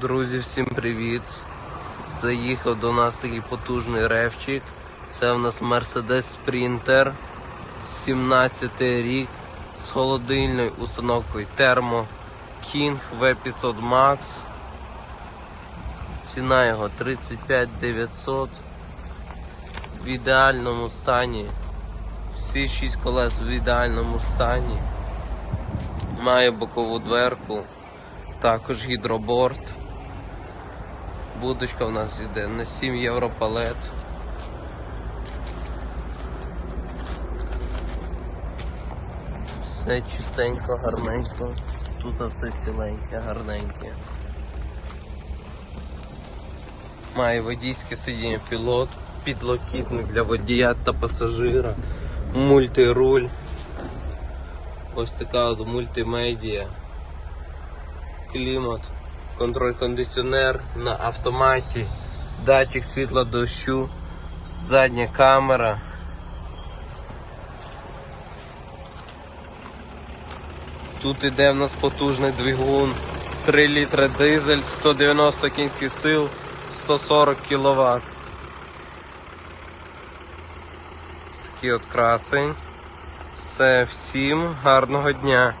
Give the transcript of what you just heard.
Друзі, всім привіт! Заїхав до нас такий потужний ревчик. Це в нас Mercedes Sprinter 17 рік з холодильною установкою Thermo King V500 Max. Ціна його 35 900 в ідеальному стані. Всі 6 колес в ідеальному стані. Має бокову дверку, також гідроборд. Будочка в нас йде на 7 євро палет. Все чистенько, гарненько. Тут все ціленьке, гарненьке. Має водійське сидіння пілот, підлокітник для водія та пасажира, мультируль. Ось така от мультимедіа. Клімат, контроль кондиціонер на автоматі, датчик світла дощу, задня камера. Тут іде в нас потужний двигун, 3 літри дизель, 190 кінських сил, 140 кВт. Такий от красень. Все, всім гарного дня.